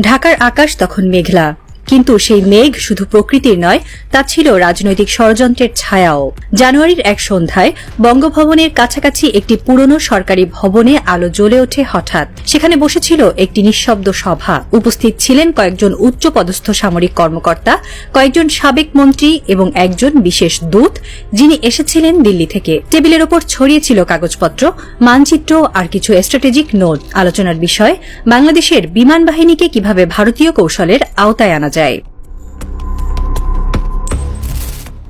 ঢাকার আকাশ তখন মেঘলা। কিন্তু সেই মেঘ শুধু প্রকৃতির নয়, তা ছিল রাজনৈতিক ষড়যন্ত্রের ছায়াও। জানুয়ারির এক সন্ধ্যায় বঙ্গভবনের কাছাকাছি একটি পুরনো সরকারি ভবনে আলো জ্বলে ওঠে হঠাৎ। সেখানে বসেছিল একটি নিঃশব্দ সভা। উপস্থিত ছিলেন কয়েকজন উচ্চপদস্থ সামরিক কর্মকর্তা, কয়েকজন সাবেক মন্ত্রী এবং একজন বিশেষ দূত, যিনি এসেছিলেন দিল্লি থেকে। টেবিলের ওপর ছড়িয়েছিল কাগজপত্র, মানচিত্র আর কিছু স্ট্র্যাটেজিক নোট আলোচনার বিষয়, বাংলাদেশের বিমান বাহিনীকে কীভাবে ভারতীয় কৌশলের আওতায় আনা যায়।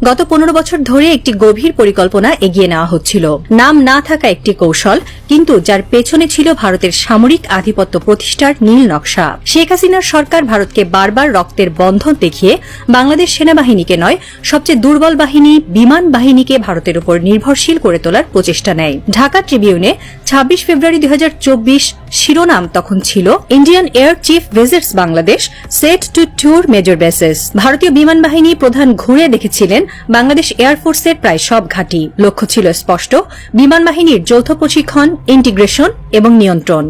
গত পনেরো বছর ধরে একটি গভীর পরিকল্পনা এগিয়ে নেওয়া হচ্ছিল। নাম না থাকা একটি কৌশল, কিন্তু যার পেছনে ছিল ভারতের সামরিক আধিপত্য প্রতিষ্ঠার নীল নকশা। শেখ হাসিনার সরকার ভারতকে বারবার রক্তের বন্ধন দেখিয়ে বাংলাদেশ সেনাবাহিনীকে নয়, সবচেয়ে দুর্বল বাহিনী, বিমান বাহিনীকে ভারতের উপর নির্ভরশীল করে তোলার প্রচেষ্টা নেয়। ঢাকা ট্রিবিউনে ছাব্বিশ ফেব্রুয়ারি দুই হাজার চব্বিশ শিরোনাম তখন ছিল Indian air chief visits Bangladesh, set to tour major bases. ভারতীয় বিমান বাহিনী প্রধান ঘুরে দেখেছিলেন বাংলাদেশ এয়ারফোর্সের প্রায় সব ঘাঁটি। লক্ষ্য ছিল স্পষ্ট, বিমান বাহিনীর যৌথ প্রশিক্ষণ, ইন্টিগ্রেশন এবং নিয়ন্ত্রণ।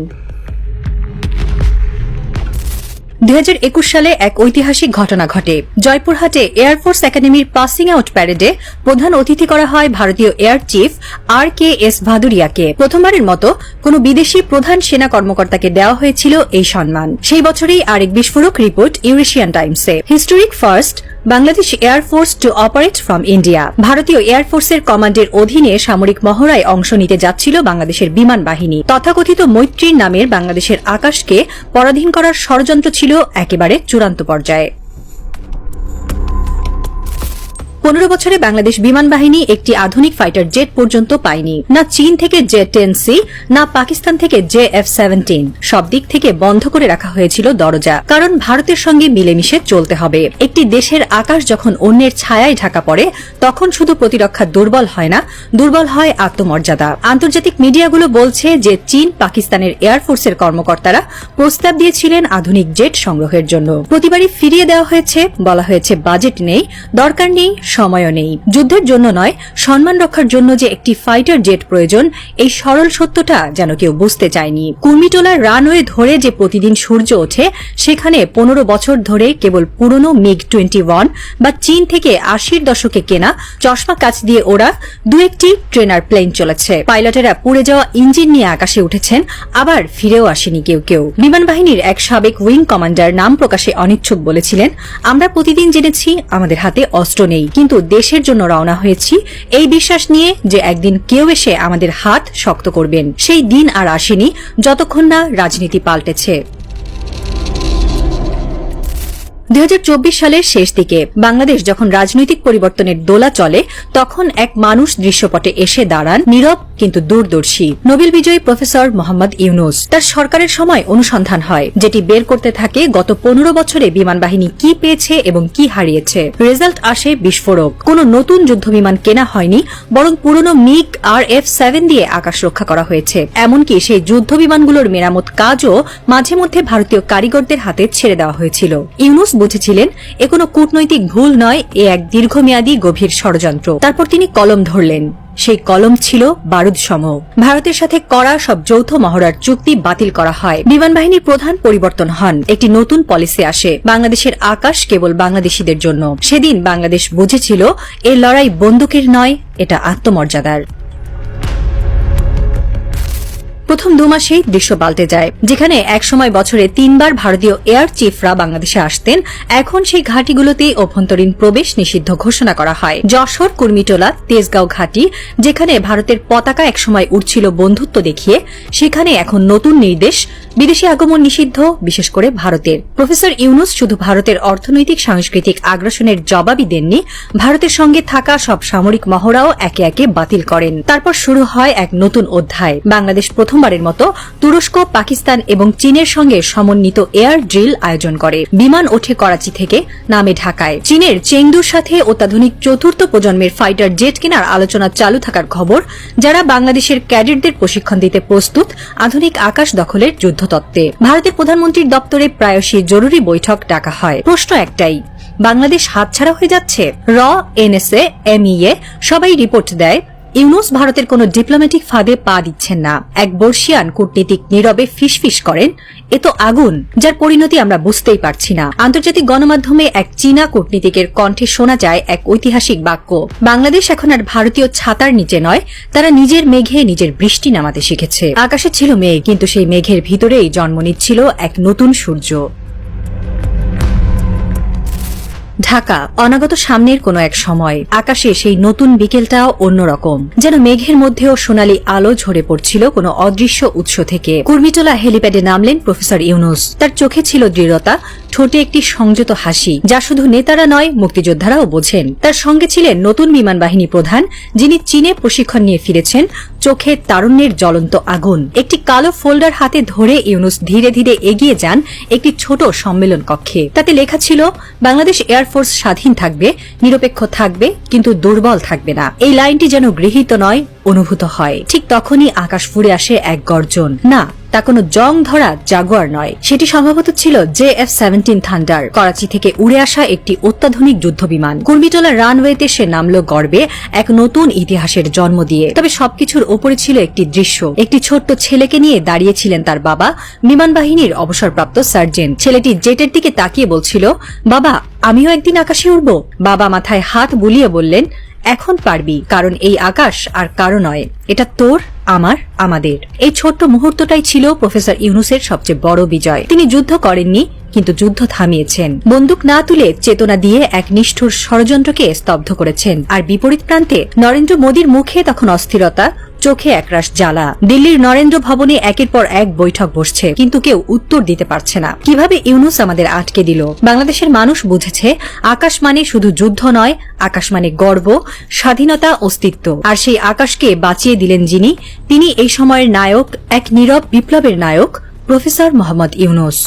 দু হাজার একুশ সালে এক ঐতিহাসিক ঘটনা ঘটে। জয়পুরহাটে এয়ারফোর্স একাডেমির পাসিং আউট প্যারেডে প্রধান অতিথি করা হয় ভারতীয় air chief R K S ভাদুরিয়াকে। প্রথমবারের মতো কোন বিদেশি প্রধান সেনা কর্মকর্তাকে দেওয়া হয়েছিল এই সম্মান। সেই বছরেই আরেক বিস্ফোরক report Eurasian টাইমসে historic first Bangladesh air force to operate from India. ভারতীয় এয়ারফোর্সের কমান্ডের অধীনে সামরিক মহড়ায় অংশ নিতে যাচ্ছিল বাংলাদেশের বিমান বাহিনী। তথাকথিত মৈত্রীর নামের বাংলাদেশের আকাশকে পরাধীন করার ষড়যন্ত্র ছিল একেবারে চূড়ান্ত পর্যায়ে। পনেরো বছরে বাংলাদেশ বিমান বাহিনী একটি আধুনিক ফাইটার জেট পর্যন্ত পায়নি। না চীন থেকে জে টেন সি, না পাকিস্তান থেকে জে এফ সেভেন্টিন। সব দিক থেকে বন্ধ করে রাখা হয়েছিল দরজা, কারণ ভারতের সঙ্গে মিলেমিশে চলতে হবে। একটি দেশের আকাশ যখন অন্যের ছায়ায় ঢাকা পড়ে, তখন শুধু প্রতিরক্ষা দুর্বল হয় না, দুর্বল হয় আত্মমর্যাদা। আন্তর্জাতিক মিডিয়াগুলো বলছে যে চীন পাকিস্তানের এয়ারফোর্সের কর্মকর্তারা প্রস্তাব দিয়েছিলেন আধুনিক জেট সংগ্রহের জন্য। প্রতিবারই ফিরিয়ে দেওয়া হয়েছে, বলা হয়েছে বাজেট নেই, দরকার নেই সময়ও নেই। যুদ্ধের জন্য নয়, সম্মান রক্ষার জন্য যে একটি ফাইটার জেট প্রয়োজন, এই সরল সত্যটা যেন কেউ বুঝতে চায়নি। কুর্মিটোলার রানওয়ে ধরে যে প্রতিদিন সূর্য ওঠে, সেখানে পনেরো বছর ধরে কেবল পুরনো মিগ টোয়েন্টি ওয়ান বা চীন থেকে আশির দশকে কেনা চশমা কাছ দিয়ে ওরা দু একটি ট্রেনার প্লেন চলেছে। পাইলটেরা পুড়ে যাওয়া ইঞ্জিন নিয়ে আকাশে উঠেছেন, আবার ফিরেও আসেনি কেউ কেউ। বিমান বাহিনীর এক সাবেক উইং কমান্ডার নাম প্রকাশে অনিচ্ছুক বলেছিলেন, আমরা প্রতিদিন জেনেছি, আমাদের হাতে অস্ত্র নেই। কিন্তু দেশের জন্য রওনা হয়েছি। এই বিশ্বাস নিয়ে যে একদিন কেউ এসে আমাদের হাত শক্ত করবেন, সেই দিন আর আসেনি, যতক্ষণ না রাজনীতি পাল্টেছে। দু হাজার চব্বিশ সালের শেষ দিকে বাংলাদেশ যখন রাজনৈতিক পরিবর্তনের দোলা চলে, তখন এক মানুষ দৃশ্যপটে এসে দাঁড়ান, নীরব কিন্তু দূরদর্শী। নোবেল বিজয়ী প্রফেসর মোহাম্মদ ইউনুস। তার সরকারের সময় অনুসন্ধান হয়, যেটি বের করতে থাকে গত পনেরো বছরে বিমান বাহিনী কি পেয়েছে এবং কি হারিয়েছে। রেজাল্ট আসে বিস্ফোরক। কোন নতুন যুদ্ধ বিমান কেনা হয়নি, বরং পুরনো মিগ আর এফ সেভেন দিয়ে আকাশ রক্ষা করা হয়েছে। এমনকি সেই যুদ্ধ বিমানগুলোর মেরামত কাজও মাঝে মধ্যে ভারতীয় কারিগরদের হাতে ছেড়ে দেওয়া হয়েছিল। ইউনুস বুঝেছিলেন, এ কোনো কূটনৈতিক ভুল নয়, এ এক দীর্ঘমেয়াদী গভীর ষড়যন্ত্র। তারপর তিনি কলম ধরলেন। সেই কলম ছিল বারুদ সম ভারতের সাথে করা সব যৌথ মহড়ার চুক্তি বাতিল করা হয়। বিমান বাহিনীর প্রধান পরিবর্তন হন। একটি নতুন পলিসি আসে, বাংলাদেশের আকাশ কেবল বাংলাদেশিদের জন্য। সেদিন বাংলাদেশ বুঝেছিল, এ লড়াই বন্দুকের নয়, এটা আত্মমর্যাদার। প্রথম দু মাসেই দৃশ্য পাল্টে যায়, যেখানে একসময় বছরে তিনবার ভারতীয় এয়ার চিফরা বাংলাদেশে আসতেন। এখন সেই ঘাটিগুলোতেই অভ্যন্তরীণ প্রবেশ নিষিদ্ধ ঘোষণা করা হয়। যশোর, কুর্মিটোলা, তেজগাঁও ঘাটি, যেখানে ভারতের পতাকা একসময় উঠছিল বন্ধুত্ব দেখিয়ে, সেখানে এখন নতুন নির্দেশ বিদেশি আগমন নিষিদ্ধ, বিশেষ করে ভারতের। প্রফেসর ইউনুস শুধু ভারতের অর্থনৈতিক, সাংস্কৃতিক আগ্রাসনের জবাবই দেননি, ভারতের সঙ্গে থাকা সব সামরিক মহড়াও একে একে বাতিল করেন। তারপর শুরু হয় এক নতুন অধ্যায়। বাংলাদেশ প্রথমবারের মতো তুরস্ক, পাকিস্তান এবং চীনের সঙ্গে সমন্বিত এয়ার ড্রিল আয়োজন করে। বিমান ওঠে করাচি থেকে, নামে ঢাকায়। চীনের চেংদুর সাথে অত্যাধুনিক চতুর্থ প্রজন্মের ফাইটার জেট কেনার আলোচনা চালু থাকার খবর, যারা বাংলাদেশের ক্যাডেটদের প্রশিক্ষণ দিতে প্রস্তুত, আধুনিক আকাশ দখলের যুদ্ধতত্ত্বে ভারতের প্রধানমন্ত্রীর দপ্তরে প্রায়শই জরুরি বৈঠক ডাকা হয়। প্রশ্ন একটাই, বাংলাদেশ হাতছাড়া হয়ে যাচ্ছে? র এনএসএ এমইএ সবাই রিপোর্ট দেয়। ইউনুস ভারতের কোনো ডিপ্লোম্যাটিক ফাঁদে পা দিচ্ছেন না। এক বর্ষিয়ান কূটনীতিক নীরবে ফিসফিস করেন, এ তো আগুন, যার পরিণতি আমরা বুঝতেই পারছি না। আন্তর্জাতিক গণমাধ্যমে এক চীনা কূটনীতিকের কণ্ঠে শোনা যায় এক ঐতিহাসিক বাক্য, বাংলাদেশ এখন আর ভারতীয় ছাতার নিচে নয়, তারা নিজের মেঘে নিজের বৃষ্টি নামাতে শিখেছে। আকাশে ছিল মেঘ, কিন্তু সেই মেঘের ভিতরেই জন্ম নিচ্ছিল এক নতুন সূর্য। ঢাকা, অনাগত সামনের কোনো এক সময়। আকাশে সেই নতুন বিকেলটাও অন্যরকম। যেন মেঘের মধ্যেও সোনালী আলো ঝরে পড়ছিল কোনো অদৃশ্য উৎস থেকে। কুর্মিটোলা হেলিপ্যাডে নামলেন প্রফেসর ইউনুস। তার চোখে ছিল দৃঢ়তা ঠোঁটে একটি সংযত হাসি, যা শুধু নেতারা নয়, মুক্তিযোদ্ধারাও বোঝেন। তার সঙ্গে ছিলেন নতুন বিমান বাহিনী প্রধান, যিনি চীনে প্রশিক্ষণ নিয়ে ফিরেছেন, চোখে তারুণ্যের জ্বলন্ত আগুন। একটি কালো ফোল্ডার হাতে ধরে ইউনুস ধীরে ধীরে এগিয়ে যান একটি ছোট সম্মেলন কক্ষে। তাতে লেখা ছিল, বাংলাদেশ এয়ারফোর্স স্বাধীন থাকবে, নিরপেক্ষ থাকবে, কিন্তু দুর্বল থাকবে না। এই লাইনটি যেন গৃহীত নয়, অনুভূত হয়। ঠিক তখনই আকাশ ফুরে আসে এক গর্জন। না তা কোনো জং ধরা জাগুয়ার নয়। সেটি সম্ভবত ছিল J F seventeen thunder. Karachi থেকে উড়ে আসা একটি অত্যাধুনিক যুদ্ধ বিমান কুর্মিটোলা রানওয়েতে সে নামলো গর্বে এক নতুন ইতিহাসের জন্ম দিয়ে। তবে সবকিছুর ওপরে ছিল একটি দৃশ্য। একটি ছোট্ট ছেলেকে নিয়ে দাঁড়িয়েছিলেন তার বাবা। বিমান বাহিনীর অবসরপ্রাপ্ত সার্জেন্ট। ছেলেটি জেটের দিকে তাকিয়ে বলছিল, বাবা আমিও একদিন আকাশে উড়ব? বাবা মাথায় হাত বুলিয়ে বললেন, এখন পারবি, কারণ এই আকাশ আর কারও নয়। এটা তোর, আমার, আমাদের। এই ছোট্ট মুহূর্তটাই ছিল প্রফেসর ইউনুসের সবচেয়ে বড় বিজয়। তিনি যুদ্ধ করেননি, কিন্তু যুদ্ধ থামিয়েছেন। বন্দুক না তুলে চেতনা দিয়ে এক নিষ্ঠুর ষড়যন্ত্রকে স্তব্ধ করেছেন। আর বিপরীত প্রান্তে নরেন্দ্র মোদীর মুখে তখন অস্থিরতা চোখে একরাশ জ্বালা। দিল্লির নরেন্দ্র ভবনে একের পর এক বৈঠক বসছে, কিন্তু কেউ উত্তর দিতে পারছে না। কীভাবে ইউনুস আমাদের আটকে দিল? বাংলাদেশের মানুষ বুঝেছে আকাশ মানে শুধু যুদ্ধ নয় আকাশ মানে গর্ব, স্বাধীনতা, অস্তিত্ব। আর সেই আকাশকে বাঁচিয়ে দিলেন যিনি, তিনি এই সময়ের নায়ক, এক নীরব বিপ্লবের নায়ক, প্রফেসর মোহাম্মদ ইউনুস।